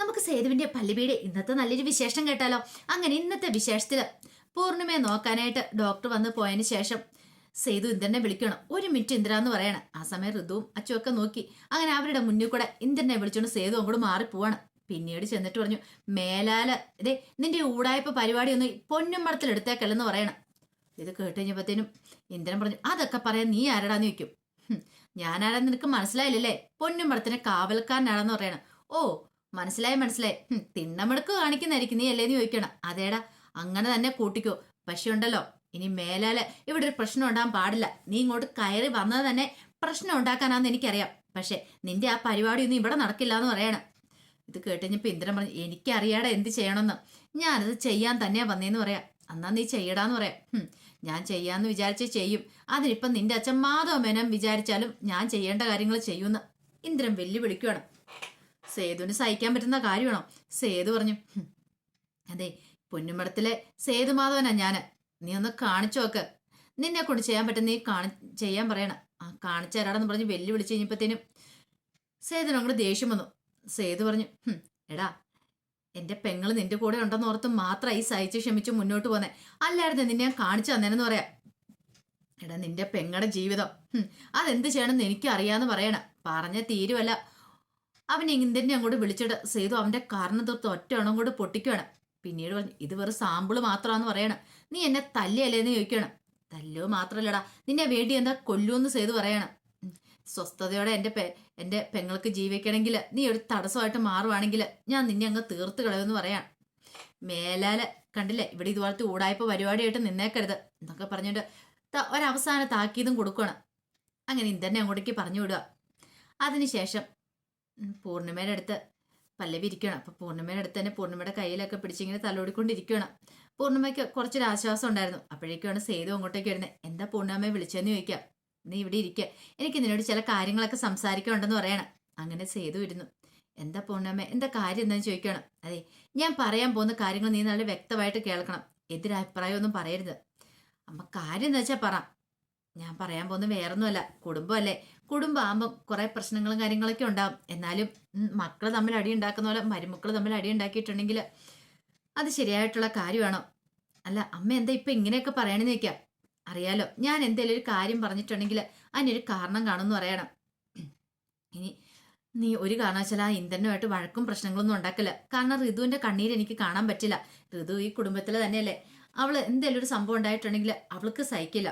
നമുക്ക് സേതുവിന്റെ പല്ലുവീട് ഇന്നത്തെ നല്ലൊരു വിശേഷം കേട്ടാലോ? അങ്ങനെ ഇന്നത്തെ വിശേഷത്തിൽ പൂർണിമയെ നോക്കാനായിട്ട് ഡോക്ടർ വന്ന് പോയതിന് ശേഷം സേതു ഇന്ദ്രനെ വിളിക്കണം. ഒരു മിനിറ്റ് ഇന്ദ്ര എന്ന് പറയണം. ആ സമയം ഋതുവും അച്ചുവൊക്കെ നോക്കി. അങ്ങനെ അവരുടെ മുന്നിൽ കൂടെ ഇന്ദ്രനെ വിളിച്ചോണ്ട് സേതു അങ്ങോട്ട് മാറി പോവാണ്. പിന്നീട് ചെന്നിട്ട് പറഞ്ഞു മേലാല ഇതേ നിന്റെ ഊടായ്പ പരിപാടി ഒന്ന് പൊന്നും പടത്തിൽ എടുത്തേക്കല്ലെന്ന് പറയണം. ഇത് കേട്ട് കഴിഞ്ഞപ്പോഴത്തേനും ഇന്ദ്രൻ പറഞ്ഞു അതൊക്കെ പറയാൻ നീ ആരടാന്ന് ചോദിക്കും. ഞാനാരാ നിനക്ക് മനസ്സിലായില്ലേ പൊന്നും പടത്തിന് കാവൽക്കാരനാണെന്ന് പറയണം. ഓ മനസ്സിലായി മനസ്സിലായി. തിണ്ണമെടുക്ക് കാണിക്കുന്നതായിരിക്കും നീ അല്ലേന്ന് ചോദിക്കണം. അതേടാ അങ്ങനെ തന്നെ കൂട്ടിക്കോ. പക്ഷെ ഉണ്ടല്ലോ ഇനി മേലാൽ ഇവിടെ ഒരു പ്രശ്നം ഉണ്ടാകാൻ പാടില്ല. നീ ഇങ്ങോട്ട് കയറി വന്നത് തന്നെ പ്രശ്നം ഉണ്ടാക്കാനാന്ന് എനിക്കറിയാം. പക്ഷെ നിന്റെ ആ പരിപാടി ഒന്നും ഇവിടെ നടക്കില്ല എന്ന് പറയണം. ഇത് കേട്ടുകഴിഞ്ഞപ്പോ ഇന്ദ്രൻ പറഞ്ഞു എനിക്കറിയാടാ എന്ത് ചെയ്യണമെന്ന്. ഞാനത് ചെയ്യാൻ തന്നെയാ വന്നേന്ന് പറയാം. അന്നാ നീ ചെയ്യടാന്ന് പറയാം. ഞാൻ ചെയ്യാന്ന് വിചാരിച്ച് ചെയ്യും. അതിനിപ്പം നിന്റെ അച്ഛൻ മാധവ മേനൻ വിചാരിച്ചാലും ഞാൻ ചെയ്യേണ്ട കാര്യങ്ങൾ ചെയ്യുമെന്ന് ഇന്ദ്രൻ വെല്ലുവിളിക്കുകയാണ് സേതുവിന് സഹിക്കാൻ പറ്റുന്ന കാര്യമാണോ? സേതു പറഞ്ഞു "ഹും, അതെ പൊന്നുമടത്തിലെ സേതുമാധവനാ ഞാൻ. നീ ഒന്ന് കാണിച്ചു നോക്ക്. നിന്നെ കൊണ്ട് ചെയ്യാൻ പറ്റുന്ന നീ കാണി ചെയ്യാൻ പറയണം. ആ കാണിച്ചു പറഞ്ഞ് വെല്ലുവിളിച്ച് കഴിഞ്ഞപ്പോഴത്തേനും സേതുവിന് അങ്ങോട്ട് ദേഷ്യം വന്നു. സേതു പറഞ്ഞു എടാ എന്റെ പെങ്ങൾ നിന്റെ കൂടെ ഉണ്ടെന്ന് ഓർത്ത് മാത്രം ഈ സഹിച്ച് ക്ഷമിച്ച് മുന്നോട്ട് പോന്നെ. അല്ലായിരുന്നു നിന്നെ ഞാൻ കാണിച്ചു തന്നേനെന്ന് പറയാം. എടാ നിന്റെ പെങ്ങളുടെ ജീവിതം. അതെന്ത് ചെയ്യണമെന്ന് എനിക്ക് അറിയാന്ന് പറയണം. പറഞ്ഞ തീരുവല്ല. അവൻ ഇന്ത്യനെ അങ്ങോട്ട് വിളിച്ചിട്ട് സേതു അവന്റെ കാരണം തീർത്ത് ഒറ്റ കൂടെ പൊട്ടിക്കുകയാണ് പിന്നീട് പറഞ്ഞു ഇത് വെറും സാമ്പിൾ മാത്രമാന്ന് പറയണം. നീ എന്നെ തല്ലിയല്ലേന്ന് ചോദിക്കണം തല്ലോ മാത്രല്ലടാ. നിന്നെ വേണ്ടി എന്താ കൊല്ലൂന്ന് സേതു പറയണം. സ്വസ്ഥതയോടെ എന്റെ പെ എന്റെ പെങ്ങൾക്ക് ജീവിക്കണമെങ്കിൽ നീ ഒരു തടസ്സമായിട്ട് മാറുവാണെങ്കിൽ ഞാൻ നിന്നെ അങ്ങ് തീർത്ത് കളയുമെന്ന് പറയാം മേലാല കണ്ടില്ലേ ഇവിടെ ഇതുപോലത്തെ ഊടായ്പ പരിപാടിയായിട്ട് നിന്നേക്കരുത് എന്നൊക്കെ പറഞ്ഞിട്ട് ഒരവസാന താക്കീതും കൊടുക്കണം അങ്ങനെ ഇന്ദ്രനെ അങ്ങോട്ടേക്ക് പറഞ്ഞു വിടുക. അതിനുശേഷം പൂർണിമയുടെ അടുത്ത് പല്ലവി ഇരിക്കണം. അപ്പൊ പൂർണിമയുടെ അടുത്ത് തന്നെ പൂർണിമയുടെ കയ്യിലൊക്കെ പിടിച്ചിങ്ങനെ തലോടിക്കൊണ്ടിരിക്കണം പൂർണിമയ്ക്ക് കുറച്ചൊരു ആശ്വാസം ഉണ്ടായിരുന്നു. അപ്പോഴേക്കാണ് സേതു അങ്ങോട്ടേക്ക് വരുന്നത്. എന്താ പൂർണിമയെ വിളിച്ചതെന്ന് ചോദിക്കാം. നീ ഇവിടെ ഇരിക്കുക എനിക്ക് നിന്നോട് ചില കാര്യങ്ങളൊക്കെ സംസാരിക്കാനുണ്ടെന്ന് പറയണം. അങ്ങനെ സേതു ഇരുന്നു. എന്താ പൂർണമ്മ? എന്താ കാര്യം എന്താന്ന് ചോദിക്കണം? അതെ ഞാൻ പറയാൻ പോകുന്ന കാര്യങ്ങൾ നീ നല്ല വ്യക്തമായിട്ട് കേൾക്കണം. എതിരഭിപ്രായമൊന്നും പറയരുത്. അമ്മ കാര്യം എന്താ വെച്ചാൽ പറ. ഞാൻ പറയാൻ പോകുന്ന വേറൊന്നുമല്ല. കുടുംബമല്ലേ? കുടുംബമാകുമ്പോൾ കുറെ പ്രശ്നങ്ങളും കാര്യങ്ങളൊക്കെ ഉണ്ടാവും. എന്നാലും മക്കൾ തമ്മിൽ അടി ഉണ്ടാക്കുന്ന പോലെ മരുമക്കൾ തമ്മിൽ അടി ഉണ്ടാക്കിയിട്ടുണ്ടെങ്കിൽ അത് ശരിയായിട്ടുള്ള കാര്യമാണോ? അല്ല അമ്മ എന്താ ഇപ്പം ഇങ്ങനെയൊക്കെ പറയണെന്ന് വെക്കാം അറിയാലോ ഞാൻ എന്തെങ്കിലും ഒരു കാര്യം പറഞ്ഞിട്ടുണ്ടെങ്കിൽ അതിനൊരു കാരണം കാണുമെന്ന് പറയണം. ഇനി നീ ഒരു കാരണവശാലും ആ ഇന്ദ്രനുമായിട്ട് വഴക്കും പ്രശ്നങ്ങളൊന്നും ഉണ്ടാക്കില്ല. കാരണം ഋതുവിന്റെ കണ്ണീര് എനിക്ക് കാണാൻ പറ്റില്ല. ഋതു ഈ കുടുംബത്തിലെ തന്നെയല്ലേ. അവൾ എന്തെങ്കിലും ഒരു സംഭവം ഉണ്ടായിട്ടുണ്ടെങ്കിൽ അവൾക്ക് സഹിക്കില്ല.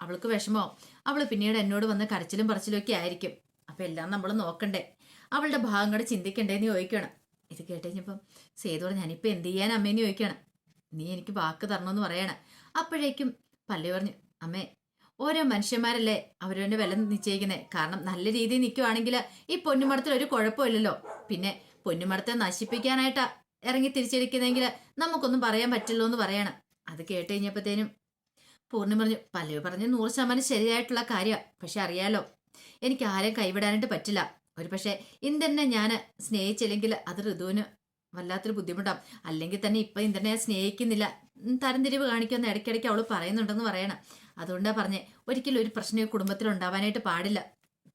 അവൾക്ക് വിഷമോ? അവൾ പിന്നീട് എന്നോട് വന്ന് കരച്ചിലും പറച്ചിലും ഒക്കെ ആയിരിക്കും. അപ്പൊ എല്ലാം നമ്മൾ നോക്കണ്ടേ? അവളുടെ ഭാഗം കൂടെ ചിന്തിക്കണ്ടേന്ന് ചോദിക്കണം ഇത് കേട്ട് സേതു ഞാനിപ്പോ എന്ത് ചെയ്യാൻ അമ്മേന്ന് ചോദിക്കണം നീ എനിക്ക് വാക്ക് തരണമെന്ന് പറയണം. അപ്പോഴേക്കും പല്ലു പറഞ്ഞു അമ്മേ ഓരോ മനുഷ്യന്മാരല്ലേ അവരവന്റെ വില നിശ്ചയിക്കുന്നത് കാരണം നല്ല രീതിയിൽ നിൽക്കുവാണെങ്കിൽ ഈ പൊന്നുമടത്തിൽ ഒരു കുഴപ്പമില്ലല്ലോ. പിന്നെ പൊന്നുമടത്തെ നശിപ്പിക്കാനായിട്ടാ ഇറങ്ങി തിരിച്ചിരിക്കുന്നെങ്കിൽ നമുക്കൊന്നും പറയാൻ പറ്റില്ലോ എന്ന് പറയണം. അത് കേട്ട് കഴിഞ്ഞപ്പോഴത്തേനും പൂർണിമ പറഞ്ഞു പല്ലവി പറഞ്ഞ് നൂറ് ശതമാനം ശരിയായിട്ടുള്ള കാര്യമാണ് പക്ഷെ അറിയാലോ എനിക്ക് ആരെയും കൈവിടാനായിട്ട് പറ്റില്ല. ഒരു പക്ഷേ ഇന്ദ്രനെ ഞാൻ സ്നേഹിച്ചില്ലെങ്കിൽ അത് ഋതുവിന് വല്ലാത്തൊരു ബുദ്ധിമുട്ടാണ് അല്ലെങ്കിൽ തന്നെ ഇപ്പൊ ഇന്ദ്രനെ സ്നേഹിക്കുന്നില്ല. തരംതിരിവ് കാണിക്കുമെന്ന് ഇടയ്ക്കിടയ്ക്ക് അവൾ പറയുന്നുണ്ടെന്ന് പറയണം. അതുകൊണ്ടാണ് പറഞ്ഞേ ഒരിക്കലും ഒരു പ്രശ്നം കുടുംബത്തിൽ ഉണ്ടാവാനായിട്ട് പാടില്ല.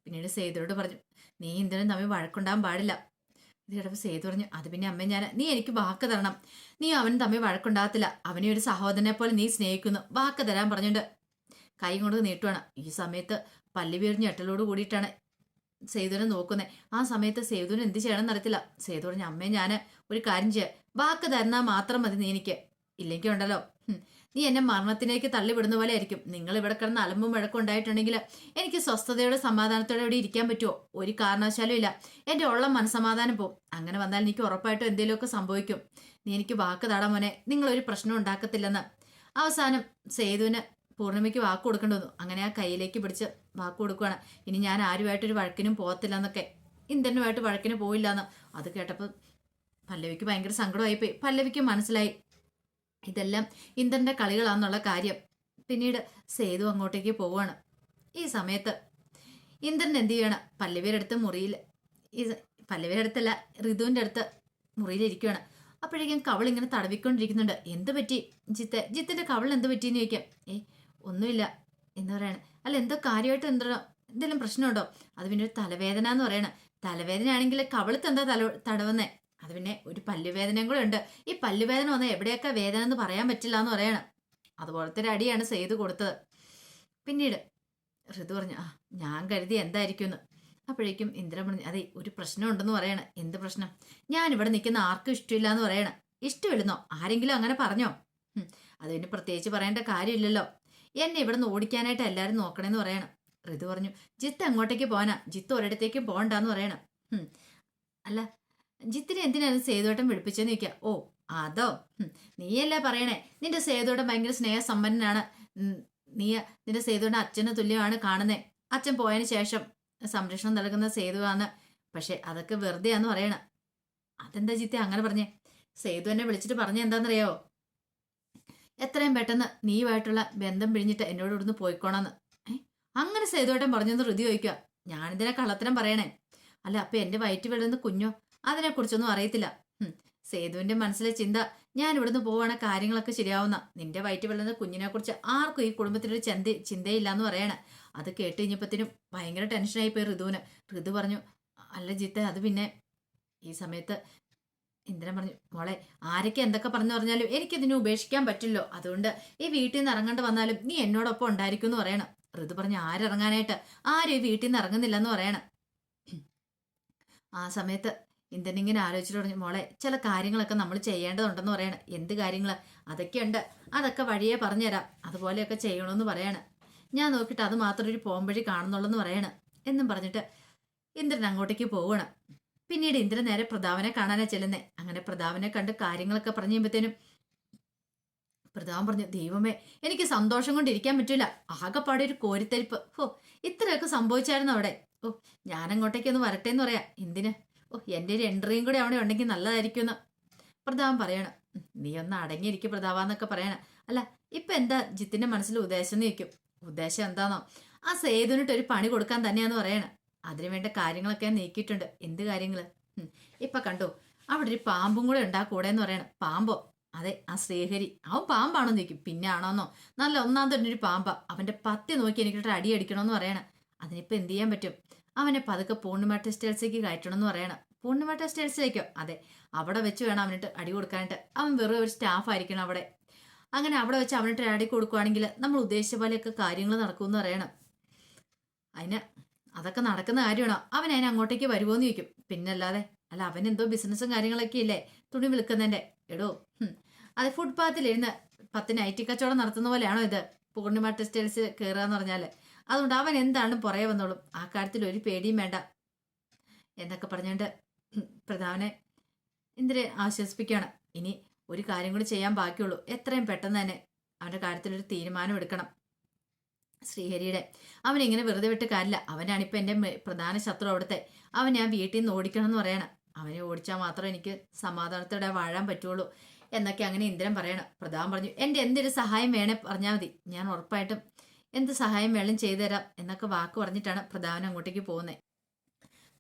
പിന്നീട് സേതുരോട് പറഞ്ഞു നീ ഇന്ദ്രനും തമ്മിൽ വഴക്കുണ്ടാവാൻ പാടില്ല. ഇത് കേട്ടപ്പോൾ സേതു പറഞ്ഞു. അത് പിന്നെ അമ്മ ഞാൻ നീ എനിക്ക് വാക്ക് തരണം. നീ അവൻ തമ്മിൽ വഴക്കുണ്ടാകത്തില്ല. അവനെ ഒരു സഹോദരനെ പോലെ നീ സ്നേഹിക്കുന്നു. വാക്ക് തരാൻ പറഞ്ഞിട്ട് കൈ കൊണ്ട് നീട്ടുവാണ്. ഈ സമയത്ത് പല്ലി വീറിഞ്ഞ് എട്ടലോട് കൂടിയിട്ടാണ് സേതുവിനെ നോക്കുന്നത് ആ സമയത്ത് സേതുവിന് എന്ത് ചെയ്യണമെന്ന് അറിയത്തില്ല. സേതു പറഞ്ഞു അമ്മേ ഞാൻ ഒരു കാര്യം ചെയ്യാം. വാക്ക് തരുന്നാൽ മാത്രം മതി നീ എനിക്ക്. ഇല്ലെങ്കിൽ ഉണ്ടല്ലോ നീ എന്നെ മരണത്തിലേക്ക് തള്ളിവിടുന്ന പോലെ ആയിരിക്കും. നിങ്ങൾ ഇവിടെ കിടന്ന് അലമ്പും മുഴക്കം ഉണ്ടായിട്ടുണ്ടെങ്കിൽ എനിക്ക് സ്വസ്ഥതയോടെ സമാധാനത്തോടെ ഇവിടെ ഇരിക്കാൻ പറ്റുമോ ഒരു കാരണവശാലും ഇല്ല. എന്റെ ഉള്ള മനസമാധാനം പോവും. അങ്ങനെ വന്നാൽ എനിക്ക് ഉറപ്പായിട്ടും എന്തെങ്കിലുമൊക്കെ സംഭവിക്കും. നീ എനിക്ക് വാക്ക് താടാ മോനെ. നിങ്ങൾ ഒരു പ്രശ്നം ഉണ്ടാക്കത്തില്ലെന്ന്. അവസാനം സേതുവിന് പൂർണിമയ്ക്ക് വാക്ക് കൊടുക്കേണ്ടി വന്നു. അങ്ങനെ ആ കയ്യിലേക്ക് പിടിച്ച് വാക്ക് കൊടുക്കുകയാണ് ഇനി ഞാൻ ആരുമായിട്ടൊരു വഴക്കിനും പോകത്തില്ല എന്നൊക്കെ ഇന്ദ്രനുമായിട്ട് വഴക്കിന് പോയില്ല എന്ന് അത് കേട്ടപ്പോൾ പല്ലവിക്ക് ഭയങ്കര സങ്കടമായിപ്പോയി. പല്ലവിക്ക് മനസ്സിലായി. ഇതെല്ലാം ഇന്ദ്രന്റെ കളികളാന്നുള്ള കാര്യം പിന്നീട് സേതു അങ്ങോട്ടേക്ക് പോവാണ്. ഈ സമയത്ത് ഇന്ദ്രൻ എന്ത് ചെയ്യണം? പല്ലവിയുടെ അടുത്ത് മുറിയിൽ ഈ പല്ലവിയുടെ അടുത്തല്ല ഋതുവിന്റെ അടുത്ത് മുറിയിലിരിക്കുകയാണ് അപ്പോഴേക്കും കവൾ ഇങ്ങനെ തടവിക്കൊണ്ടിരിക്കുന്നുണ്ട്. എന്ത് പറ്റി ജിത്തെ? ജിത്തിന്റെ കവൾ എന്ത് പറ്റിയെന്ന് ചോദിക്കാം. ഏ ഒന്നുമില്ല എന്ന് പറയാണ്. അല്ല എന്തോ കാര്യമായിട്ട് എന്തോ എന്തെങ്കിലും പ്രശ്നമുണ്ടോ? അത് പിന്നെ ഒരു തലവേദന എന്ന് പറയണ. തലവേദന ആണെങ്കിൽ കവളത്ത് എന്താ തല തടവുന്നേ? അത് പിന്നെ ഒരു പല്ലുവേദനയും കൂടെ ഉണ്ട്. ഈ പല്ലുവേദന വന്ന് എവിടെയൊക്കെ വേദന എന്ന് പറയാൻ പറ്റില്ല എന്ന് പറയണം. അതുപോലത്തെ ഒരു അടിയാണ് ചെയ്ത് കൊടുത്തത്. പിന്നീട് ഋതു പറഞ്ഞു ആ ഞാൻ കരുതി എന്തായിരിക്കുമെന്ന്. അപ്പോഴേക്കും ഇന്ദ്രൻ പറഞ്ഞു അതെ ഒരു പ്രശ്നം ഉണ്ടെന്ന് പറയണം. എന്ത് പ്രശ്നം? ഞാൻ ഇവിടെ നിൽക്കുന്ന ആർക്കും ഇഷ്ടമില്ല എന്ന് പറയണം. ഇഷ്ടമില്ലെന്നോ? ആരെങ്കിലും അങ്ങനെ പറഞ്ഞോ? അത് പിന്നെ പ്രത്യേകിച്ച് പറയേണ്ട കാര്യമില്ലല്ലോ. എന്നെ ഇവിടെ നിന്ന് ഓടിക്കാനായിട്ട് എല്ലാവരും നോക്കണേന്ന് പറയണം. ഋതു പറഞ്ഞു ജിത്ത് അങ്ങോട്ടേക്ക് പോകാനാ ജിത്ത് ഒരിടത്തേക്കും പോകണ്ടെന്ന് പറയണം. അല്ല ജിത്തിനെ എന്തിനാണ് സേതുവട്ടം വിളിപ്പിച്ചെന്ന് ചോദിക്കുക ഓ അതോ നീയല്ലേ പറയണേ? നിന്റെ സേതുവട്ടം ഭയങ്കര സ്നേഹസമ്പന്നനാണ്. നീ നിന്റെ സേതുവേട്ടൻ അച്ഛന് തുല്യമാണ് കാണുന്നേ. അച്ഛൻ പോയതിന് ശേഷം സംരക്ഷണം നൽകുന്ന സേതുവാന്ന് പക്ഷെ അതൊക്കെ വെറുതെയാന്ന് പറയണ. അതെന്താ ജിത്തെ അങ്ങനെ പറഞ്ഞേ? സേതു എന്നെ വിളിച്ചിട്ട് പറഞ്ഞ എന്താണെന്നറിയാവോ എത്രയും പെട്ടെന്ന് നീയുമായിട്ടുള്ള ബന്ധം പിഴിഞ്ഞിട്ട് എന്നോട് ഇവിടുന്ന് പോയിക്കോണമെന്ന് അങ്ങനെ സേതുവേട്ടൻ പറഞ്ഞെന്ന് ഋതി ചോദിക്കുക ഞാനിതിനെ കള്ളത്തരം പറയണേ. അല്ല അപ്പൊ എന്റെ വയറ്റ് വിടുന്ന കുഞ്ഞോ? അതിനെക്കുറിച്ചൊന്നും അറിയത്തില്ല. സേതുവിന്റെ മനസ്സിലെ ചിന്ത ഞാൻ ഇവിടുന്ന് പോവാണ് കാര്യങ്ങളൊക്കെ ശരിയാവുന്ന. നിന്റെ വയറ്റ് വെള്ളുന്ന കുഞ്ഞിനെ കുറിച്ച് ആർക്കും ഈ കുടുംബത്തിനൊരു ചിന്ത ചിന്തയില്ല എന്ന് പറയണ. അത് കേട്ട് ഭയങ്കര ടെൻഷനായി പോയി ഋതുവിന്. ഋതു പറഞ്ഞു അല്ല ജിത്ത് അത് പിന്നെ ഈ സമയത്ത് ഇന്ദ്രൻ പറഞ്ഞു മോളെ ആരൊക്കെ എന്തൊക്കെ പറഞ്ഞു പറഞ്ഞാലും എനിക്കിതിനെ ഉപേക്ഷിക്കാൻ പറ്റില്ലോ. അതുകൊണ്ട് ഈ വീട്ടിൽ നിന്ന് ഇറങ്ങേണ്ടി വന്നാലും നീ എന്നോടൊപ്പം ഉണ്ടായിരിക്കും എന്ന് പറയണം. ഋതു പറഞ്ഞു ആരിറങ്ങാനായിട്ട്? ആരും ഈ വീട്ടിൽ നിന്ന് ഇറങ്ങുന്നില്ലെന്ന് പറയണം. ആ സമയത്ത് ഇന്ദ്രൻ ഇങ്ങനെ തുടങ്ങി മോളെ ചില കാര്യങ്ങളൊക്കെ നമ്മൾ ചെയ്യേണ്ടതുണ്ടെന്ന് പറയണം. എന്ത് കാര്യങ്ങൾ അതൊക്കെയുണ്ട്. അതൊക്കെ വഴിയെ പറഞ്ഞുതരാം. അതുപോലെയൊക്കെ ചെയ്യണമെന്ന് പറയണം. ഞാൻ നോക്കിയിട്ട് അത് മാത്രം ഒരു പോംവഴി കാണുന്നുള്ളെന്ന് പറയണം. എന്നും പറഞ്ഞിട്ട് ഇന്ദ്രൻ അങ്ങോട്ടേക്ക് പോവണം പിന്നീട് ഇന്ദ്രൻ നേരെ പ്രതാപനെ കാണാനാ ചെല്ലുന്നേ. അങ്ങനെ പ്രതാപനെ കണ്ട് കാര്യങ്ങളൊക്കെ പറഞ്ഞു കഴിയുമ്പോഴത്തേനും പ്രതാപൻ പറഞ്ഞു ദൈവമേ എനിക്ക് സന്തോഷം കൊണ്ടിരിക്കാൻ പറ്റില്ല ആകെപ്പാടെ ഒരു കോരിത്തരിപ്പ്. ഓ ഇത്രയൊക്കെ സംഭവിച്ചായിരുന്നു അവിടെ? ഓ ഞാൻ അങ്ങോട്ടേക്ക് ഒന്ന് വരട്ടെ എന്ന് പറയാം. എന്തിന്? ഓ എന്റെ ഒരു എൻട്രിയും കൂടെ അവിടെ ഉണ്ടെങ്കിൽ നല്ലതായിരിക്കും എന്ന് പ്രതാപൻ പറയണം നീ ഒന്ന് അടങ്ങിയിരിക്കും പ്രതാപന്നൊക്കെ പറയണം. അല്ല ഇപ്പൊ എന്താ ജിത്തിന്റെ മനസ്സിൽ ഉദ്ദേശം ചോദിക്കും. ഉദ്ദേശം എന്താണോ ആ സേതുവിനിട്ട് ഒരു പണി കൊടുക്കാൻ തന്നെയാന്ന് പറയണം. അതിനു വേണ്ട കാര്യങ്ങളൊക്കെ നീക്കിയിട്ടുണ്ട്. എന്ത് കാര്യങ്ങൾ ഇപ്പൊ കണ്ടു അവിടെ ഒരു പാമ്പും കൂടെ ഉണ്ടാ കൂടെ എന്ന് പറയണം. പാമ്പോ? അതെ ആ ശ്രീഹരി. അവൻ പാമ്പാണോ നീക്കും പിന്നെ ആണോന്നോ? നല്ല ഒന്നാം തന്നെ ഒരു പാമ്പ. അവന്റെ പത്തി നോക്കി എനിക്കിട്ട് അടി അടിക്കണമെന്ന് പറയണം. അതിനിപ്പോ എന്ത് ചെയ്യാൻ പറ്റും? അവനെ പതുക്കെ പൂർണിമ കയറ്റണം എന്ന് പറയണം. പൂർണിമ ടെക്സ്റ്റൈൽസിലേക്കോ അതെ. അവിടെ വെച്ച് വേണം അവനിട്ട് അടി കൊടുക്കാനായിട്ട്. അവൻ വെറുതെ ഒരു സ്റ്റാഫ് ആയിരിക്കണം അവിടെ. അങ്ങനെ അവിടെ വെച്ച് അവനിട്ട് അടി കൊടുക്കുവാണെങ്കിൽ നമ്മൾ ഉദ്ദേശിച്ച പോലെയൊക്കെ കാര്യങ്ങൾ നടക്കുമെന്ന് പറയണം. അതിന് അതൊക്കെ നടക്കുന്ന കാര്യമാണോ? അവൻ അതിനെ അങ്ങോട്ടേക്ക് വരുമോന്ന് ചോദിക്കും. പിന്നല്ലാതെ അല്ല അവൻ എന്തോ ബിസിനസ്സും കാര്യങ്ങളൊക്കെ ഇല്ലേ? തുണി വിൽക്കുന്നതിന്റെ എടോ. അത് ഫുട്പാത്തിലിരുന്ന് പത്ത് നൈറ്റി കച്ചവടം നടത്തുന്ന പോലെയാണോ ഇത്? പൂർണിമ ടെക്സ്റ്റൈൽസ് കയറുക എന്ന് പറഞ്ഞാൽ. അതുകൊണ്ട് അവൻ എന്താണ് പുറകെ വന്നോളും? ആ കാര്യത്തിൽ ഒരു പേടിയും വേണ്ട. എന്നൊക്കെ പറഞ്ഞുകൊണ്ട് പ്രധാവനെ ഇന്ദ്രെ ആശ്വസിപ്പിക്കുകയാണ്. ഇനി ഒരു കാര്യം കൂടി ചെയ്യാൻ ബാക്കിയുള്ളൂ. എത്രയും പെട്ടെന്ന് തന്നെ അവന്റെ കാര്യത്തിൽ ഒരു തീരുമാനം എടുക്കണം. ശ്രീഹരിയുടെ അവൻ ഇങ്ങനെ വെറുതെ വിട്ട് കാര്യമില്ല. അവനാണിപ്പോൾ എന്റെ മെ- പ്രധാന ശത്രു അവിടുത്തെ. അവൻ ഞാൻ വീട്ടിൽ നിന്ന് ഓടിക്കണം എന്ന് പറയണം. അവനെ ഓടിച്ചാൽ മാത്രം എനിക്ക് സമാധാനത്തോടെ വാഴാൻ പറ്റുള്ളൂ എന്നൊക്കെ അങ്ങനെ ഇന്ദ്രൻ പറയണം. പ്രധാൻ പറഞ്ഞു എന്റെ എന്തൊരു സഹായം വേണേ പറഞ്ഞാൽ മതി. ഞാൻ ഉറപ്പായിട്ടും എന്ത് സഹായം വേണം ചെയ്തുതരാം എന്നൊക്കെ വാക്ക് പറഞ്ഞിട്ടാണ് പ്രധാനൻ അങ്ങോട്ടേക്ക് പോകുന്നത്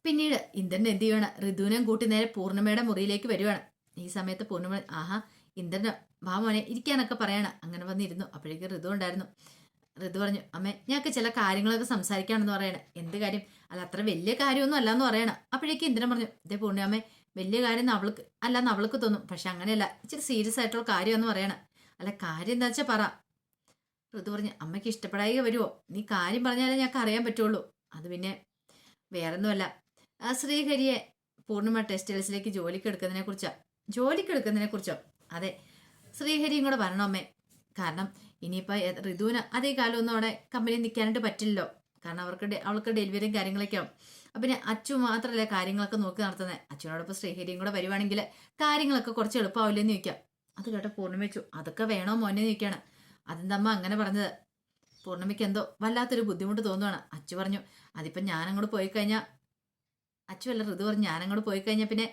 പിന്നീട് ഇന്ദ്രൻ എന്ത് ചെയ്യണം? ഋതുവിനെയും കൂട്ടി നേരെ പൂർണിമയുടെ മുറിയിലേക്ക് വരുവാണ്. ഈ സമയത്ത് പൂർണിമ ആഹാ ഇന്ദ്രന് വാ ഇരിക്കാനൊക്കെ പറയണം. അങ്ങനെ വന്നിരുന്നു. അപ്പോഴേക്ക് ഋതു ഉണ്ടായിരുന്നു. ഋതു പറഞ്ഞു അമ്മേ ഞങ്ങൾക്ക് ചില കാര്യങ്ങളൊക്കെ സംസാരിക്കാണെന്ന് പറയണേ. എന്ത് കാര്യം? അല്ല അത്ര വലിയ കാര്യമൊന്നും അല്ലാന്ന് പറയണം. അപ്പോഴേക്ക് ഇന്ദ്രൻ പറഞ്ഞു ഇതേ പൂർണിമേ വലിയ കാര്യം അവൾക്ക് അല്ലാന്ന് അവൾക്ക് തോന്നും. പക്ഷെ അങ്ങനെയല്ല. ഇച്ചിരി സീരിയസ് ആയിട്ടുള്ള കാര്യമെന്ന് പറയണം. അല്ല കാര്യം എന്താ വെച്ചാൽ പറ. ഋതു പറഞ്ഞു അമ്മയ്ക്ക് ഇഷ്ടപ്പെടായി വരുമോ നീ കാര്യം പറഞ്ഞാലേ ഞങ്ങൾക്ക് അറിയാൻ പറ്റുള്ളൂ. അത് പിന്നെ വേറൊന്നുമല്ല. ആ ശ്രീഹരിയെ പൂർണിമ ടെക്സ്റ്റൈൽസിലേക്ക് ജോലിക്ക് എടുക്കുന്നതിനെ കുറിച്ചാ? ജോലിക്ക് എടുക്കുന്നതിനെ കുറിച്ചോ? അതെ ശ്രീഹരിയും കൂടെ വരണം അമ്മേ. കാരണം ഇനിയിപ്പോൾ ഋതുവിന് അതേ കാലമൊന്നും അവിടെ കമ്പനി നിൽക്കാനായിട്ട് പറ്റില്ലല്ലോ. കാരണം അവർക്ക് അവൾക്ക് ഡെലിവറിയും കാര്യങ്ങളൊക്കെ ആവും. അപ്പം പിന്നെ അച്ചു മാത്രമല്ല കാര്യങ്ങളൊക്കെ നോക്കി നടത്തുന്നത് അച്ഛനോടൊപ്പം ശ്രീഹരിയും കൂടെ വരുവാണെങ്കിൽ കാര്യങ്ങളൊക്കെ കുറച്ച് എളുപ്പമാവില്ലെന്ന് ചോദിക്കാം. അത് കേട്ട പൂർണിമ വെച്ചു അതൊക്കെ വേണോ മോനെ? ചോദിക്കുകയാണ്. അതെന്തമ്മ അങ്ങനെ പറഞ്ഞത്? പൂർണിമയ്ക്ക് എന്തോ വല്ലാത്തൊരു ബുദ്ധിമുട്ട് തോന്നുവാണ്. അച്ചു പറഞ്ഞു അതിപ്പം ഞാനങ്ങോട്ട് പോയി കഴിഞ്ഞാൽ അച്ചു അല്ല ഋതു പറഞ്ഞു ഞാനങ്ങോട്ട് പോയി കഴിഞ്ഞാൽ പിന്നെ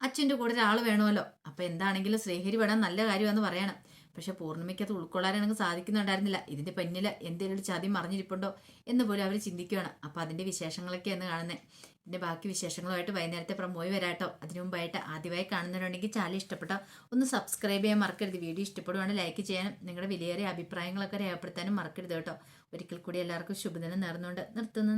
അച്ഛന്റെ കൂടെ ഒരാൾ വേണമല്ലോ. അപ്പം എന്താണെങ്കിലും ശ്രീഹരി വേണം നല്ല കാര്യമാണെന്ന് പറയണം. പക്ഷെ പൂർണിമയ്ക്ക് അത് ഉൾക്കൊള്ളാനാണെങ്കിൽ സാധിക്കുന്നുണ്ടായിരുന്നില്ല. ഇതിന്റെ പിന്നിൽ എന്തെങ്കിലും ചതി മറിഞ്ഞിരിപ്പുണ്ടോ എന്ന് പോലും അവർ ചിന്തിക്കുകയാണ്. അപ്പോൾ അതിന്റെ വിശേഷങ്ങളൊക്കെയാണ് കാണുന്നത് ഇതിന്റെ ബാക്കി വിശേഷങ്ങളുമായിട്ട് വൈകുന്നേരത്തെ പ്രമോയി വരാട്ടോ അതിനു മുമ്പായിട്ട് ആദ്യമായി കാണുന്നവരുണ്ടെങ്കിൽ ചാലി ഇഷ്ടപ്പെട്ടോ ഒന്ന് സബ്സ്ക്രൈബ് ചെയ്യാൻ മറക്കരുത്. വീഡിയോ ഇഷ്ടപ്പെടുവാണെങ്കിൽ ലൈക്ക് ചെയ്യാനും നിങ്ങളുടെ വിലയേറിയ അഭിപ്രായങ്ങളൊക്കെ രേഖപ്പെടുത്താനും മറക്കരുത് കേട്ടോ. ഒരിക്കൽ കൂടി എല്ലാവർക്കും ശുഭദിനം നേർന്നുകൊണ്ട് നിർത്തുന്നു.